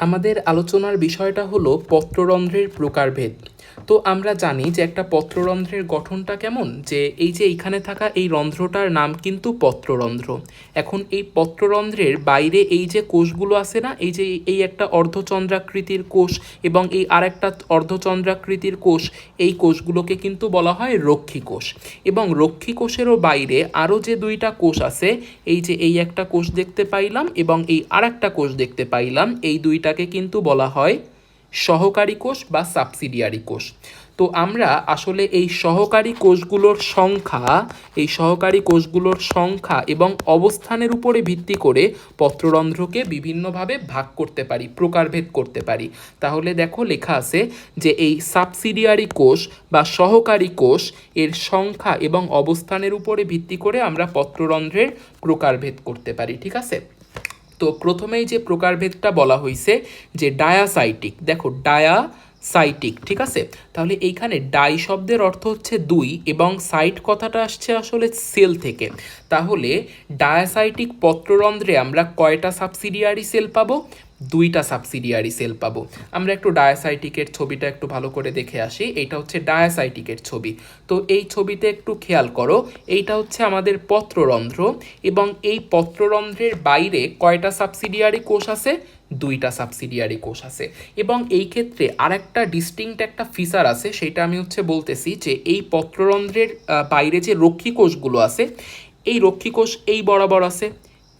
আমাদের আলোচনার বিষয়টা হলো পত্ররন্ধ্রের প্রকারভেদ। তো আমরা জানি যে একটা পত্ররন্ধ্রের গঠনটা কেমন? যে এই যে এইখানে থাকা এই রন্ধ্রটার নাম কিন্তু পত্ররন্ধ্র। এখন এই পত্ররন্ধ্রের বাইরে এই যে কোষগুলো আছে না, এই যে এই একটা অর্ধচন্দ্রাকৃতির কোষ এবং এই আরেকটা অর্ধচন্দ্রাকৃতির কোষ, এই কোষগুলোকে কিন্তু বলা হয় রক্ষী কোষ। এবং রক্ষী কোষেরও বাইরে আরও যে দুইটা কোষ আছে, এই যে এই একটা কোষ দেখতে পাইলাম এবং এই আরেকটা কোষ দেখতে পাইলাম, এই দুইটাকে কিন্তু বলা হয় সহকারী কোষ বা সাবসিডিয়ারি কোষ। তো আমরা আসলে এই সহকারী কোষগুলোর সংখ্যা, এই সহকারী কোষগুলোর সংখ্যা এবং অবস্থানের উপরে ভিত্তি করে পত্ররন্ধ্রকে বিভিন্নভাবে ভাগ করতে পারি, প্রকারভেদ করতে পারি। তাহলে দেখো লেখা আছে যে এই সাবসিডিয়ারি কোষ বা সহকারী কোষ এর সংখ্যা এবং অবস্থানের উপরে ভিত্তি করে আমরা পত্ররন্ধ্রের প্রকারভেদ করতে পারি, ঠিক আছে? তো প্রথমেই যে প্রকারভেদটা বলা হয়েছে যে ডায়াসাইটিক, দেখো ডায়া সাইটিক ঠিক আছে? তাহলে এইখানে ডাই শব্দের অর্থ হচ্ছে দুই এবং সাইট কথাটা আসছে আসলে সেল থেকে। তাহলে ডায়াসাইটিক পত্ররন্ধ্রে আমরা কয়টা সাবসিডিয়ারি সেল পাবো? দুইটা সাবসিডিয়ারি সেল পাবো। আমরা একটু ডায়াসাইটিকের ছবিটা একটু ভালো করে দেখে আসি। এইটা হচ্ছে ডায়াসাইটিকের ছবি। তো এই ছবিতে একটু খেয়াল করো, এইটা হচ্ছে আমাদের পত্ররন্ধ্র এবং এই পত্ররন্ধ্রের বাইরে কয়টা সাবসিডিয়ারি কোষ আছে? দুইটা সাবসিডিয়ারি কোষ আছে। এবং এই ক্ষেত্রে আরেকটা ডিস্টিংক্ট একটা ফিচার আছে, সেটা আমি হচ্ছে বলতেছি যে এই পত্ররন্ধ্রের বাইরে যে রক্ষী কোষগুলো আছে, এই রক্ষী কোষ এই বরাবর আছে।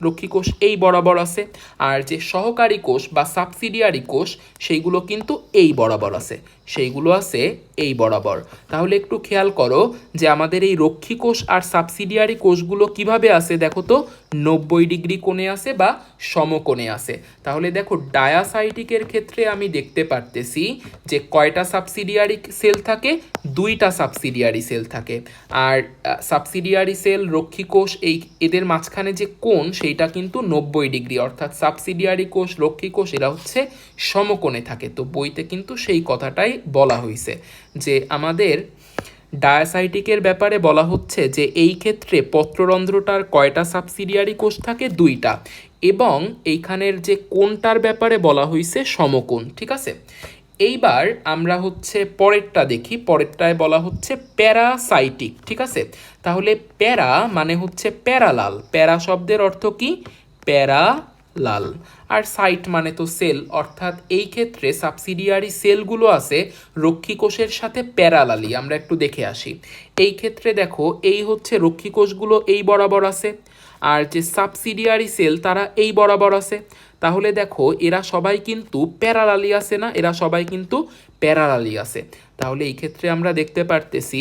রক্ষী কোষ এই বরাবর আছে। আর যে সহকারী কোষ বা সাবসিডিয়ারি কোষ, সেইগুলো কিন্তু এই বরাবর আছে। সেইগুলো আছে এই বরাবর। তাহলে একটু খেয়াল করো যে আমাদের এই রক্ষী কোষ আর সাবসিডিয়ারি কোষগুলো কীভাবে আছে দেখো তো। নব্বই ডিগ্রি কোণে আছে বা সমকোণে আছে। তাহলে দেখো ডায়াসাইটিকের ক্ষেত্রে আমি দেখতে পারতেছি যে কয়টা সাবসিডিয়ারি সেল থাকে? দুইটা সাবসিডিয়ারি সেল থাকে। আর সাবসিডিয়ারি সেল রক্ষী কোষ এই এদের মাঝখানে যে কোণ সেইটা কিন্তু নব্বই ডিগ্রি। অর্থাৎ সাবসিডিয়ারি কোষ রক্ষী কোষ এরা হচ্ছে সমকোণে থাকে। তো বইতে কিন্তু সেই কথাটাই বলা হয়েছে যে আমাদের ডায়াসাইটিকের ব্যাপারে বলা হচ্ছে যে এই ক্ষেত্রে পত্ররন্ধ্রটার কয়টা সাবসিডিয়ারি কোষ থাকে দুইটা এবং এইখানের যে কোনটার ব্যাপারে বলা হয়েছে সমকোণ, ঠিক আছে? এইবার আমরা হচ্ছে পরেরটা দেখি, পরেরটায় বলা হচ্ছে প্যারাসাইটিক, ঠিক আছে? তাহলে প্যারা মানে হচ্ছে প্যারালাল, প্যারা শব্দের অর্থ কি? প্যারা লাল। আর সাইট মানে তো সেল, অর্থাৎ এই ক্ষেত্রে সাবসিডিয়ারি সেলগুলো আছে রক্ষীকোষের সাথে প্যারালালি, আমরা একটু দেখে আসি। এই ক্ষেত্রে দেখো, এই হচ্ছে রক্ষীকোষগুলো এই বরাবর আছে, আর যে সাবসিডিয়ারি সেল তারা এই বরাবর আছে। তাহলে দেখো, এরা সবাই কিন্তু প্যারালালি আছে না? এরা সবাই কিন্তু প্যারালালি আছে। তাহলে এই ক্ষেত্রে আমরা দেখতে পারতেছি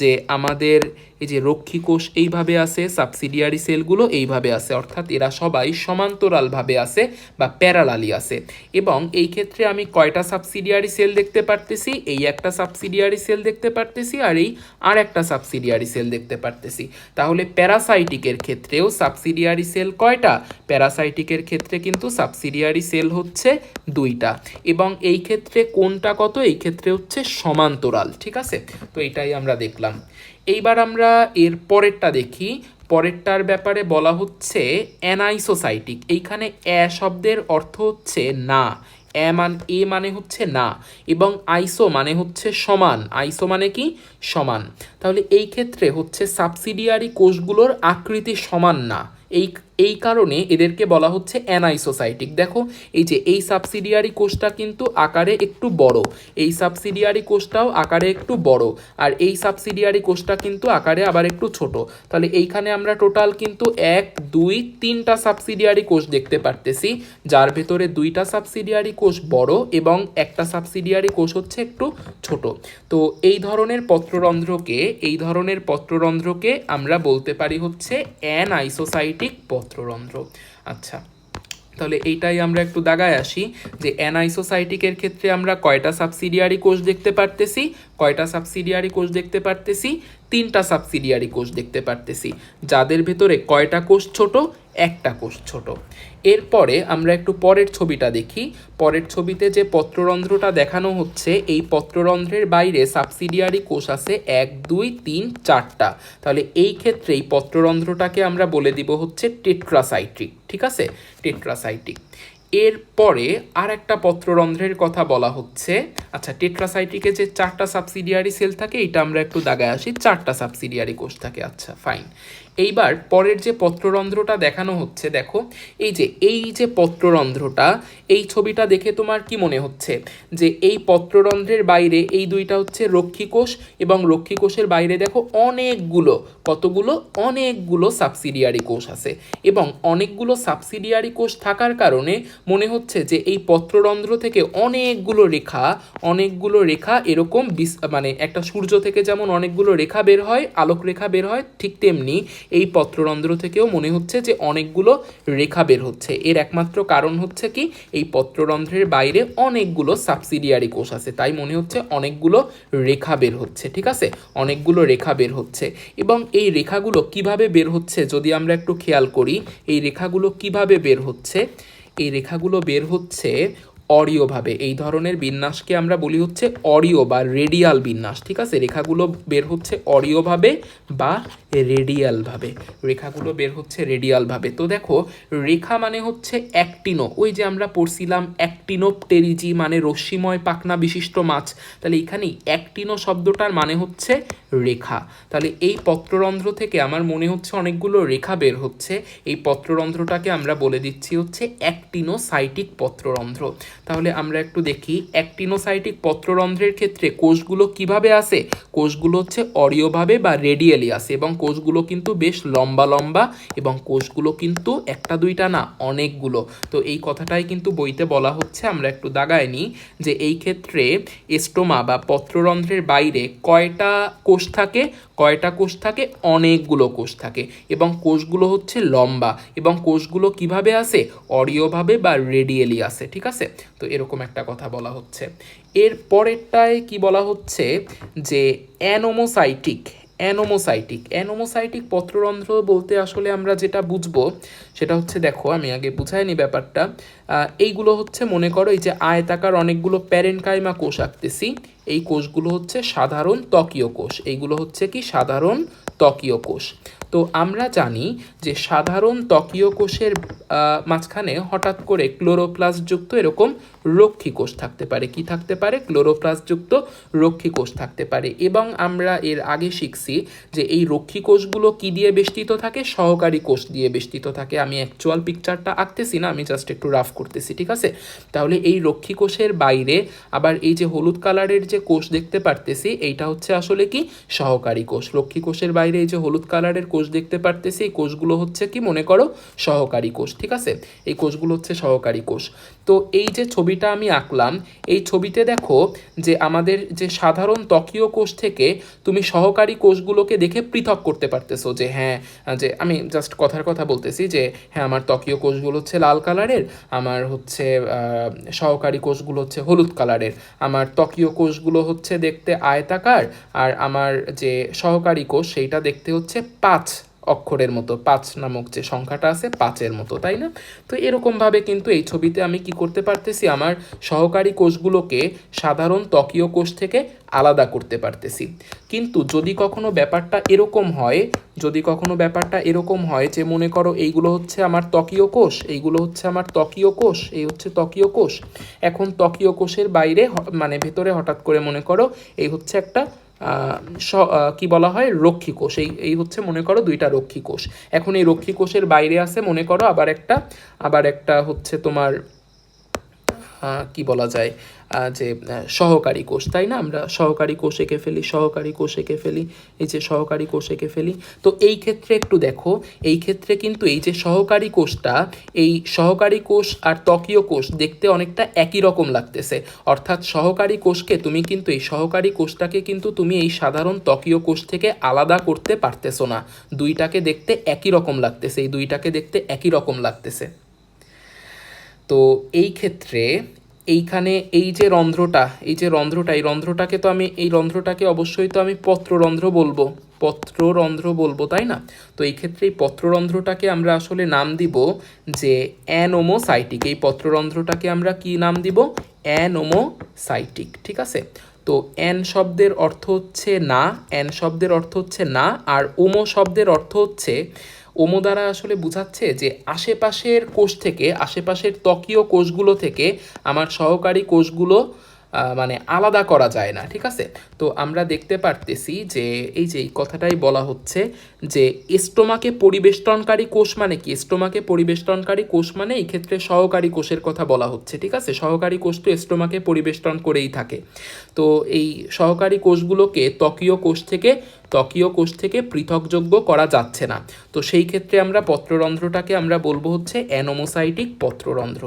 যে আমাদের এই যে রক্ষী কোষ এইভাবে আছে সাবসিডিয়ারি সেলগুলো এইভাবে আছে। অর্থাৎ এরা সবাই সমান্তরালভাবে আছে বা প্যারালালি আছে। এবং এই ক্ষেত্রে আমি কয়টা সাবসিডিয়ারি সেল দেখতে পারতেছি? এই একটা সাবসিডিয়ারি সেল দেখতে পারতেছি আর এই আর একটা সাবসিডিয়ারি সেল দেখতে পারতেছি। তাহলে প্যারাসাইটিকের ক্ষেত্রেও সাবসিডিয়ারি সেল কয়টা? প্যারাসাইটিকের ক্ষেত্রে কিন্তু সাবসিডিয়ারি সেল হচ্ছে দুইটা। এবং এই ক্ষেত্রে কোনটা কত? এই ক্ষেত্রে হচ্ছে সমান্তরাল, ঠিক আছে? তো এটাই আমরা দেখলাম। এইবার আমরা এর পরেরটা দেখি। পরেরটার ব্যাপারে বলা হচ্ছে অ্যানাইসোসাইটিক এইখানে অ্যা শব্দের অর্থ হচ্ছে না। এ মান, এ মানে হচ্ছে না। এবং আইসো মানে হচ্ছে সমান। আইসো মানে কি? সমান। তাহলে এই ক্ষেত্রে হচ্ছে সাবসিডিয়ারি কোষগুলোর আকৃতি সমান না। এই এই কারণে এদেরকে বলা হচ্ছে অ্যানাইসোসাইটিক। দেখো, এই যে এই সাবসিডিয়ারি কোষটা কিন্তু আকারে একটু বড়। এই সাবসিডিয়ারি কোষটাও আকারে একটু বড়। আর এই সাবসিডিয়ারি কোষটা কিন্তু আকারে আবার একটু ছোট। তাহলে এইখানে আমরা টোটাল কিন্তু এক, দুই, তিনটা সাবসিডিয়ারি কোষ দেখতে পারতেছি। যার ভেতরে দুইটা সাবসিডিয়ারি কোষ বড় এবং একটা সাবসিডিয়ারি কোষ হচ্ছে একটু ছোট। তো এই ধরনের পত্ররন্ধ্রকে, এই ধরনের পত্ররন্ধ্রকে আমরা বলতে পারি হচ্ছে অ্যানাইসোসাইটিক পত্ররন্ধ্র। আচ্ছা তাহলে এইটাই আমরা একটু দাগায় আসি যে অ্যানাইসোসাইটিকের ক্ষেত্রে আমরা কয়টা সাবসিডিয়ারি কোষ দেখতে পারতেছি, কয়টা সাবসিডিয়ারি কোষ দেখতে পারতেছি, তিনটা সাবসিডিয়ারি কোষ দেখতে পারতেছি। যাদের ভেতরে কয়টা কোষ ছোট একটা কোষ ছোট। এরপরে আমরা একটু পরের ছবিটা দেখি। পরের ছবিতে যে পত্ররন্ধ্রটা দেখানো হচ্ছে, এই পত্ররন্ধ্রের বাইরে সাবসিডিয়ারি কোষ আছে এক, দুই, তিন, চারটা। তাহলে এই ক্ষেত্রে এই পত্ররন্ধ্রটাকে আমরা বলে দিব হচ্ছে টেট্রাসাইট্রিক, ঠিক আছে? টেট্রাসাইটিক এরপরে আর একটা পত্ররন্ধ্রের কথা বলা হচ্ছে। আচ্ছা টেট্রাসাইটিকে যে চারটা সাবসিডিয়ারি সেল থাকে এটা আমরা একটু দাগায় আসি। চারটা সাবসিডিয়ারি কোষ থাকে। আচ্ছা ফাইন এইবার পরের যে পত্ররন্ধ্রটা দেখানো হচ্ছে, দেখো, এই যে এই যে পত্ররন্ধ্রটা, এই ছবিটা দেখে তোমার কি মনে হচ্ছে? যে এই পত্ররন্ধ্রের বাইরে এই দুইটা হচ্ছে রক্ষী কোষ এবং রক্ষী কোষের বাইরে দেখো অনেকগুলো, কতগুলো? অনেকগুলো সাবসিডিয়ারি কোষ আছে। এবং অনেকগুলো সাবসিডিয়ারি কোষ থাকার কারণে মনে হচ্ছে যে এই পত্ররন্ধ্র থেকে অনেকগুলো রেখা অনেকগুলো রেখা এরকম মানে একটা সূর্য থেকে যেমন অনেকগুলো রেখা বের হয় আলোক রেখা বের হয়, ঠিক তেমনি এই পত্ররন্ধ্র থেকেও মনে হচ্ছে যে অনেকগুলো রেখা বের হচ্ছে। এর একমাত্র কারণ হচ্ছে কি, এই পত্ররন্ধ্রের বাইরে অনেকগুলো সাবসিডিয়ারি কোষ আছে, তাই মনে হচ্ছে অনেকগুলো রেখা বের হচ্ছে, ঠিক আছে? অনেকগুলো রেখা বের হচ্ছে। এবং এই রেখাগুলো কীভাবে বের হচ্ছে, যদি আমরা একটু খেয়াল করি, এই রেখাগুলো কীভাবে বের হচ্ছে? এই রেখাগুলো বের হচ্ছে অরিওভাবে এই ধরনের বিন্যাসকে আমরা বলি হচ্ছে অরিও বা রেডিয়াল বিন্যাস, ঠিক আছে? রেখাগুলো বের হচ্ছে অরিওভাবে বা রেডিয়ালভাবে। রেখাগুলো বের হচ্ছে রেডিয়ালভাবে। তো দেখো, রেখা মানে হচ্ছে অ্যাক্টিনো। ওই যে আমরা পড়ছিলাম অ্যাক্টিনোপটেরিজি মানে রশ্মিময় পাখনা বিশিষ্ট মাছ। তাহলে এখানেই অ্যাক্টিনো শব্দটার মানে হচ্ছে রেখা। তাহলে এই পত্ররন্ধ্র থেকে আমার মনে হচ্ছে অনেকগুলো রেখা বের হচ্ছে। এই পত্ররন্ধ্রটাকে আমরা বলে দিচ্ছি হচ্ছে অ্যাক্টিনোসাইটিক পত্ররন্ধ্র। তাহলে আমরা একটু দেখি অ্যাক্টিনোসাইটিক পত্ররন্ধ্রের ক্ষেত্রে কোষগুলো কীভাবে আসে? কোষগুলো হচ্ছে অরিওভাবে বা রেডিয়ালি আসে এবং কোষগুলো কিন্তু বেশ লম্বা লম্বা এবং কোষগুলো কিন্তু একটা দুইটা না, অনেকগুলো। তো এই কথাটাই কিন্তু বইতে বলা হচ্ছে আমরা একটু দাগায় নিই যে এই ক্ষেত্রে এস্টোমা বা পত্ররন্ধ্রের বাইরে কয়টা কোষ থাকে, কয়টা কোষ থাকে, অনেকগুলো কোষ থাকে এবং কোষগুলো হচ্ছে লম্বা এবং কোষগুলো কীভাবে আসে? অরিওভাবে বা রেডিয়েলি আসে, ঠিক আছে? তো এরকম একটা কথা বলা হচ্ছে। এর পরেরটায় কি বলা হচ্ছে যে অ্যানোমোসাইটিক অ্যানোমোসাইটিক। অ্যানোমোসাইটিক পত্ররন্ধ্র বলতে আসলে আমরা যেটা বুঝব, সেটা হচ্ছে দেখো, আমি আগে বুঝাই নি ব্যাপারটা এইগুলো হচ্ছে মনে করো এই যে আয়তাকার অনেকগুলো প্যারেনকাইমা কোষ আঁকতেছি, এই কোষগুলো হচ্ছে সাধারণ ত্বকীয় কোষ, এইগুলো হচ্ছে কি সাধারণ ত্বকীয় কোষ। তো আমরা জানি যে সাধারণ ত্বকীয় কোষের মাঝখানে হঠাৎ করে ক্লোরোপ্লাস্টযুক্ত এরকম রক্ষী কোষ থাকতে পারে। কি থাকতে পারে? ক্লোরোপ্লাস্টযুক্ত রক্ষী কোষ থাকতে পারে। এবং আমরা এর আগে শিখছি যে এই রক্ষী কোষগুলো কি দিয়ে বেষ্টিত থাকে? সহকারী কোষ দিয়ে বেষ্টিত থাকে। আমি অ্যাকচুয়াল পিকচারটা আঁকতেছি না, আমি জাস্ট একটু রাফ করতেছি, ঠিক আছে? তাহলে এই রক্ষী কোষের বাইরে আবার এই যে হলুদ কালারের যে কোষ দেখতে পারতেছি, এইটা হচ্ছে আসলে কি? সহকারী কোষ। রক্ষী কোষের বাইরে এই যে হলুদ কালারের কোষ দেখতে পারতেছি, এই কোষগুলো হচ্ছে কি? মনে করো সহকারী কোষ, ঠিক আছে? এই কোষগুলো হচ্ছে সহকারী কোষ। তো এই যে ছবিটা আমি আঁকলাম, এই ছবিতে দেখো যে আমাদের যে সাধারণ ত্বকীয় কোষ থেকে তুমি সহকারী কোষগুলোকে দেখে পৃথক করতে পারতেছো যে হ্যাঁ যে আমি জাস্ট কথার কথা বলতেছি যে হ্যাঁ আমার ত্বকীয় কোষগুলো হচ্ছে লাল কালারের, আমার হচ্ছে সহকারী কোষগুলো হচ্ছে হলুদ কালারের, আমার ত্বকীয় কোষগুলো হচ্ছে দেখতে আয়তাকার, আর আমার যে সহকারী কোষ সেইটা দেখতে হচ্ছে পাঁচ অক্ষরের মতো, পাঁচ নামক যে সংখ্যাটা আছে, পাঁচের মতো, তাই না? তো এরকমভাবে কিন্তু এই ছবিতে আমি কি করতে পারতেছি? আমার সহকারী কোষগুলোকে সাধারণ ত্বকীয় কোষ থেকে আলাদা করতে পারতেছি। কিন্তু যদি কখনো ব্যাপারটা এরকম হয়, যদি কখনো ব্যাপারটা এরকম হয় যে, মনে করো এইগুলো হচ্ছে আমার ত্বকীয় কোষ, এইগুলো হচ্ছে আমার ত্বকীয় কোষ, এই হচ্ছে ত্বকীয় কোষ। এখন ত্বকীয় কোষের বাইরে মানে ভেতরে হঠাৎ করে মনে করো, এই হচ্ছে একটা কি বলা হয়? রক্ষী কোষ। এই এই হচ্ছে মনে করো দুইটা রক্ষী কোষ। এখন এই রক্ষী কোষের বাইরে আছে মনে করো আবার একটা আবার একটা হচ্ছে তোমার কি বলা যায় যে সহকারী কোষ, তাই না? আমরা সহকারী কোষ এঁকে ফেলি, সহকারী কোষ এঁকে ফেলি, এই যে সহকারী কোষ এঁকে ফেলি। তো এই ক্ষেত্রে একটু দেখো, এই ক্ষেত্রে কিন্তু এই যে সহকারী কোষটা, এই সহকারী কোষ আর ত্বকীয় কোষ দেখতে অনেকটা একই রকম লাগতেছে। অর্থাৎ সহকারী কোষকে তুমি কিন্তু, এই সহকারী কোষটাকে কিন্তু তুমি এই সাধারণ ত্বকীয় কোষ থেকে আলাদা করতে পারতেছো না। দুইটাকে দেখতে একই রকম লাগতেছে, এই দুইটাকে দেখতে একই রকম লাগতেছে। তো এই ক্ষেত্রে এইখানে এই যে রন্ধ্রটা, এই যে রন্ধ্রটা, এই রন্ধ্রটাকে তো আমি, এই রন্ধ্রটাকে অবশ্যই তো আমি পত্ররন্ধ্র বলব পত্ররন্ধ্র বলব, তাই না? তো এই ক্ষেত্রে এই পত্ররন্ধ্রটাকে আমরা আসলে নাম দিব যে অ্যানোমোসাইটিক। এই পত্ররন্ধ্রটাকে আমরা কি নাম দিব? অ্যানোমোসাইটিক, ঠিক আছে? তো অ্যান শব্দের অর্থ হচ্ছে না, অ্যান শব্দের অর্থ হচ্ছে না, আর ওমো শব্দের অর্থ হচ্ছে ওমো দ্বারা আসলে বুঝাচ্ছে যে আশেপাশের কোষ থেকে, আশেপাশের ত্বকীয় কোষগুলো থেকে আমার সহকারী কোষগুলো মানে আলাদা করা যায় না, ঠিক আছে? তো আমরা দেখতে পারতেছি যে এই যে এই কথাটাই বলা হচ্ছে যে এস্টোমাকে পরিবেষ্টনকারী কোষ মানে কি? এস্টোমাকে পরিবেষ্টনকারী কোষ মানে এই ক্ষেত্রে সহকারী কোষের কথা বলা হচ্ছে, ঠিক আছে? সহকারী কোষ তো স্টোমাকে পরিবেষ্টন করেই থাকে। তো এই সহকারী কোষগুলোকে ত্বকীয় কোষ থেকে, ত্বকীয় কোষ থেকে পৃথকযোগ্য করা যাচ্ছে না। তো সেই ক্ষেত্রে আমরা পত্ররন্ধ্রটাকে আমরা বলব হচ্ছে অ্যানোমোসাইটিক পত্ররন্ধ্র।